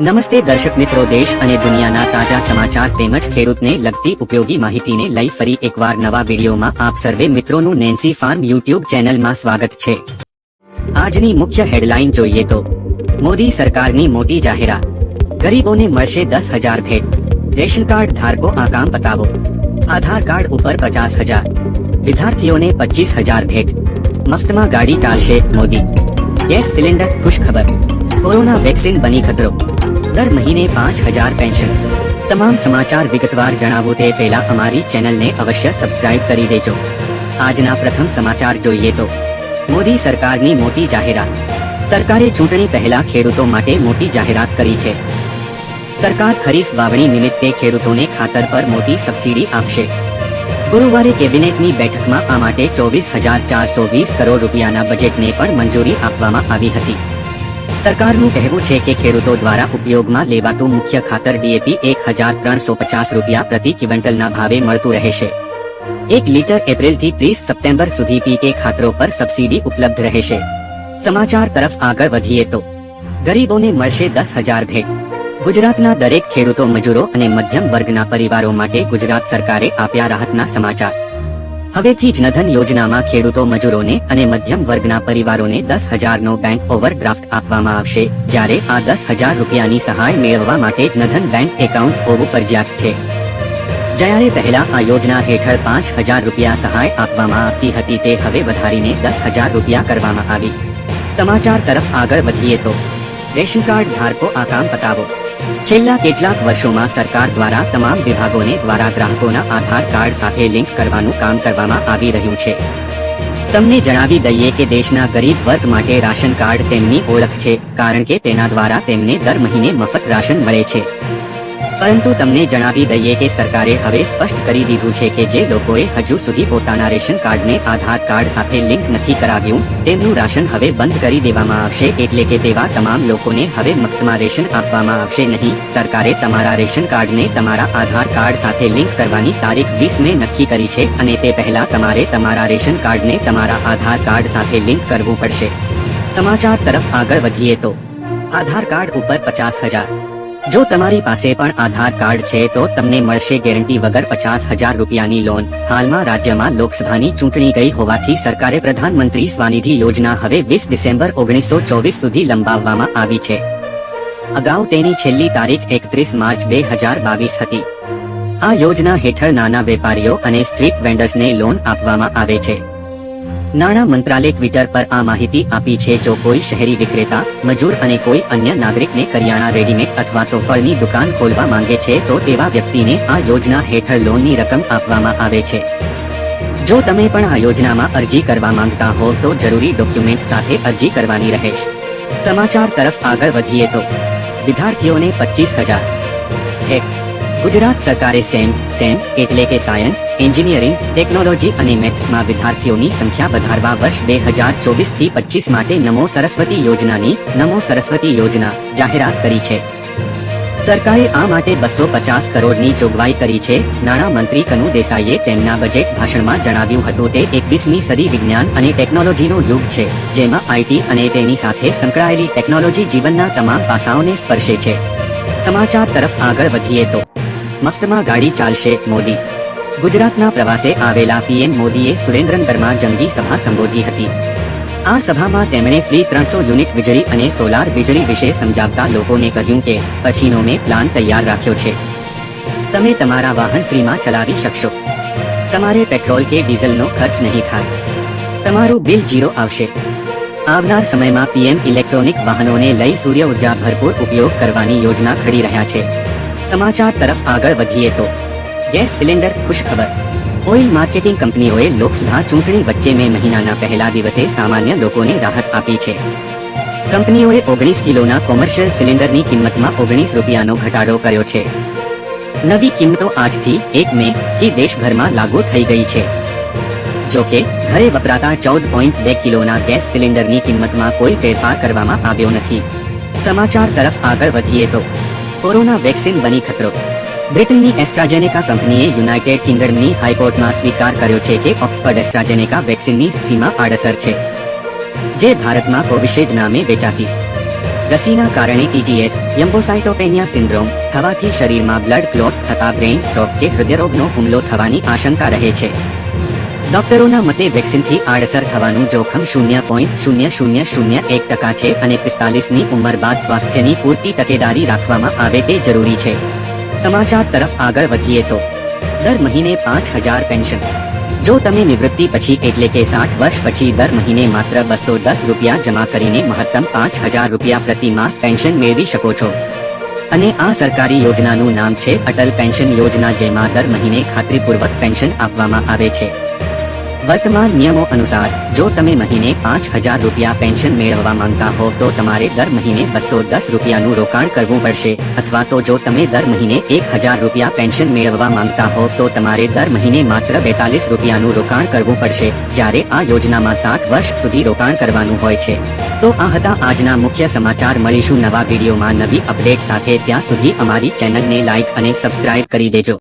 નમસ્તે દર્શક મિત્રો, દેશ અને દુનિયાના તાજા સમાચાર તેમજ ખેડૂતને લગતી ઉપયોગી માહિતીને લઈ ફરી એકવાર નવા વિડીયોમાં આપ સર્વે મિત્રોનું નેન્સી ફાર્મ યુટ્યુબ ચેનલમાં સ્વાગત છે. આજની મુખ્ય હેડલાઇન જોઈએ તો, મોદી સરકારની મોટી જાહેરાત, ગરીબોને મળશે દસ હજાર ભેટ, રેશન કાર્ડ ધારકો આ કામ બતાવો આધાર કાર્ડ ઉપર પચાસ હજાર, વિદ્યાર્થીઓને પચીસ હજાર ભેટ, મફતમાં ગાડી ચાલશે મોદી, ગેસ સિલિન્ડર ખુશ ખબર કોરોના વેક્સિન બની ખતરો દર મહિને પાંચ હજાર પેન્શન. તમામ સમાચાર વિગતવાર જણાવો તે પહેલા અમારી ચેનલને અવશ્ય સબસ્ક્રાઇબ કરી દેજો. આજના પ્રથમ સમાચાર જોઈએ તો, મોદી સરકારની મોટી જાહેરાત. સરકારે ચૂંટણી પહેલા ખેડૂતો માટે મોટી જાહેરાત કરી છે. સરકાર ખરીફ વાવણી નિમિત્તે ખેડૂતોને ખાતર પર મોટી સબસિડી આપશે. ગુરુવારે કેબિનેટની બેઠકમાં આ માટે ચોવીસ હજાર ચારસો વીસ કરોડ રૂપિયાના બજેટને પણ મંજૂરી આપવામાં આવી હતી. સરકારનું કહેવું છે કે ખેડૂતો દ્વારા ઉપયોગમાં લેવાતું મુખ્ય ખાતર ડીએપી એક હજાર ત્રણસો પચાસ રૂપિયા પ્રતિ ક્વિન્ટલના ભાવે મળતું રહેશે. એક લીટર એપ્રિલથી ત્રીસ સપ્ટેમ્બર સુધી પીકે ખાતરો પર સબસિડી ઉપલબ્ધ રહેશે. સમાચાર તરફ આગળ વધીએ તો, ગરીબોને મળશે દસ હજાર ભેટ. ગુજરાતના દરેક ખેડૂતો મજૂરો અને મધ્યમ વર્ગના પરિવારો માટે ગુજરાત સરકારે આપ્યા રાહતના સમાચાર. હવેથી જ નધન યોજનામાં ખેડૂતો મજૂરોને અને મધ્યમ વર્ગના પરિવારોને દસ હજારનો બેંક ઓવરડ્રાફ્ટ આપવામાં આવશે. જ્યારે આ દસ હજાર રૂપિયાની સહાય મેળવવા માટે જ નધન બેંક એકાઉન્ટ હોવું ફરજિયાત છે. જ્યારે પહેલા આ યોજના હેઠળ પાંચ હજાર રૂપિયા સહાય આપવામાં આવતી હતી તે હવે વધારીને દસ હજાર રૂપિયા કરવામાં આવી. સમાચાર તરફ આગળ વધીએ તો. રેશન કાર્ડ ધારકો આ કામ બતાવો છેલ્લા કેટલાક વર્ષોમાં સરકાર દ્વારા તમામ વિભાગોને દ્વારા ગ્રાહકોના આધાર કાર્ડ સાથે લિંક કરવાનું કામ કરવામાં આવી રહ્યું છે. તમને જણાવી દઈએ કે દેશના ગરીબ વર્ગ માટે રાશન કાર્ડ તેમની ઓળખ છે, કારણ કે તેના દ્વારા તેમને દર મહિને મફત રાશન મળે છે. પરંતુ તમને જણાવી દઈએ કે સરકારે હવે સ્પષ્ટ કરી દીધું છે કે જે લોકોએ હજુ સુધી પોતાના રેશન કાર્ડને આધાર કાર્ડ સાથે લિંક નથી કરાવ્યું, તેમનું રાશન હવે બંધ કરી દેવામાં આવશે એટલે કે તેવા તમામ લોકોને હવે મફતમાં રેશન આપવામાં આવશે નહીં. સરકારે તમારા રેશન કાર્ડને તમારા આધાર કાર્ડ સાથે લિંક કરવાની તારીખ વીસ મે નક્કી કરી છે અને તે પહેલા તમારે તમારા રેશન કાર્ડને તમારા આધાર કાર્ડ સાથે લિંક કરવું પડશે. સમાચાર તરફ આગળ વધીએ તો. આધાર કાર્ડ ઉપર પચાસ હજાર. જો તમારી પાસે પણ આધાર કાર્ડ છે તો તમને મળશે ગેરંટી વગર પચાસ હજાર રૂપિયાની લોન. હાલમાં રાજ્યમાં લોકસભાની ચૂંટણી ગઈ હોવાથી સરકારે પ્રધાનમંત્રી સ્વાનિધિ યોજના હવે વીસ ડિસેમ્બર ઓગણીસો ચોવીસ સુધી લંબાવવામાં આવી છે. અગાઉ તેની છેલ્લી તારીખ એકત્રીસ માર્ચ બે હજાર બાવીસ હતી. આ યોજના હેઠળ નાના વેપારીઓ અને સ્ટ્રીટ વેન્ડર્સને લોન આપવામાં આવે છે. નાણાં મંત્રાલય ટ્વિટર પર આ માહિતી આપી છે, જો કોઈ શહેરી વિક્રેતા, મજૂર અને કોઈ અન્ય નાગરિકને કરિયાણા રેડીમેડ અથવા તો ફળની દુકાન ખોલવા માંગે છે, તો તેવા વ્યક્તિને આ યોજના હેઠળ લોનની રકમ આપવામાં આવે છે. જો તમે પણ આ યોજનામાં અરજી કરવા માંગતા હોવ તો જરૂરી ડોક્યુમેન્ટ સાથે અરજી કરવાની રહેશે. સમાચાર તરફ આગળ વધીએ તો, વિદ્યાર્થીઓને પચીસ હજાર. ગુજરાત સરકારે સ્ટેમ સ્ટેમ એટલે કે સાયન્સ એન્જિનિયરિંગ ટેકનોલોજી અને મેથ્સમાં વિદ્યાર્થીઓની સંખ્યા વધારવા વર્ષ બે હજાર ચોવીસથી પચીસ માટે નમો સરસ્વતી યોજનાની નમો સરસ્વતી યોજના જાહેરાત કરી છે. સરકારે આ માટે બસો પચાસ કરોડની જોગવાઈ કરી છે. નાણાં મંત્રી કનુ દેસાઈએ તેમના બજેટ ભાષણમાં જણાવ્યું હતું તે એકવીસમી સદી વિજ્ઞાન અને ટેકનોલોજીનો યુગ છે, જેમાં આઈટી અને તેની સાથે સંકળાયેલી ટેકનોલોજી જીવનના તમામ પાસાઓને સ્પર્શે છે. સમાચાર તરફ આગળ વધીએ તો મફતમાં ગાડી ચાલશે મોદી. ગુજરાતના પ્રવાસે આવેલા પીએમ મોદીએ સુરેન્દ્રનગરમાં જંગી સભા સંબોધી હતી. આ સભામાં તેમણે ફ્રી ત્રણસો યુનિટ વીજળી અને સોલાર વીજળી વિશે સમજાવતા લોકોને કહ્યું કે પછીનો મેં પ્લાન તૈયાર રાખ્યો છે. તમે તમારા વાહન ફ્રીમાં ચલાવી શકશો. તમારે પેટ્રોલ કે ડીઝલનો ખર્ચ નહીં થાય. તમારું બિલ જીરો આવશે. આવનાર સમયમાં પીએમ ઇલેક્ટ્રોનિક વાહનોને લઈ સૂર્ય ઊર્જા ભરપૂર ઉપયોગ કરવાની યોજના ઘડી રહ્યા છે. સમાચાર તરફ આગળ વધીએ તો, ગેસ સિલિન્ડર ખુશખબર. ઓઇલ માર્કેટિંગ કંપનીઓએ લોકસભા ચૂંટણી વચ્ચે મે મહિનાના પહેલા દિવસે સામાન્ય લોકોને રાહત આપી છે. કંપનીઓએ ઓગણીસ કિલોના કોમર્શિયલ સિલિન્ડરની કિંમતમાં ઓગણીસ રૂપિયાનો ઘટાડો કર્યો છે. નવી કિંમતો આજથી એક મે થી દેશભરમાં લાગુ થઈ ગઈ છે. જો કે ઘરે વપરાતા ચૌદ પોઈન્ટ બે કિલોના ગેસ સિલિન્ડરની કિંમતમાં કોઈ ફેરફાર કરવામાં આવ્યો નથી. સમાચાર તરફ આગળ વધીએ તો કોરોના વેક્સિન બની ખતરો. બ્રિટનની એસ્ટ્રાજેનેકા કંપનીએ યુનાઇટેડ કિંગડમની હાઈકોર્ટમાં સ્વીકાર કર્યો છે કે ઓક્સફર્ડ એસ્ટ્રાજેનેકા વેક્સિનની સીમા આડઅસર છે, જે ભારતમાં કોવિશિલ્ડ નામે વેચાતી. રસીના કારણે ટીટીએસ યમ્બોસાઇટોપેનિયા સિન્ડ્રોમ થવાથી શરીરમાં બ્લડ ક્લોટ થતા બ્રેઇન સ્ટ્રોક કે હૃદયરોગનો હુમલો થવાની આશંકા રહે છે. ડોક્ટરોના મતે વેક્સિનથી આડઅસર થવાનું જોખમ શૂન્ય પોઈન્ટ શૂન્ય શૂન્ય શૂન્ય એક ટકા છે અને પિસ્તાલીસની ઉંમર બાદ સ્વાસ્થ્યની પૂરતી તકેદારી રાખવામાં આવે તે જરૂરી છે. સમાચાર તરફ આગળ વધીએ તો, દર મહિને પાંચ હજાર પેન્શન. જો તમે નિવૃત્તિ પછી એટલે કે સાઠ વર્ષ પછી દર મહિને માત્ર બસો દસ રૂપિયા જમા કરીને મહત્તમ પાંચ હજાર રૂપિયા પ્રતિ માસ પેન્શન મેળવી શકો છો. અને આ સરકારી યોજનાનું નામ છે અટલ પેન્શન યોજના, જેમાં દર મહિને ખાતરીપૂર્વક પેન્શન આપવામાં આવે છે. વર્તમાન નિયમો અનુસાર, જો તમે મહિને પાંચ હજાર રૂપિયા પેન્શન મેળવવા માંગતા હોવ તો તમારે દર મહિને બસો દસ રૂપિયાનું રોકાણ કરવું પડશે. અથવા તો જો તમે દર મહિને એક હજાર રૂપિયા પેન્શન મેળવવા માંગતા હોવ તો તમારે દર મહિને માત્ર બેતાલીસ રૂપિયાનું રોકાણ કરવું પડશે, જ્યારે આ યોજનામાં સાઠ વર્ષ સુધી રોકાણ કરવાનું હોય છે. તો આ હતા આજના મુખ્ય સમાચાર. મળીશું નવા વિડીયોમાં નવી અપડેટ સાથે. ત્યાં સુધી અમારી ચેનલને લાઇક અને સબસ્ક્રાઇબ કરી દેજો.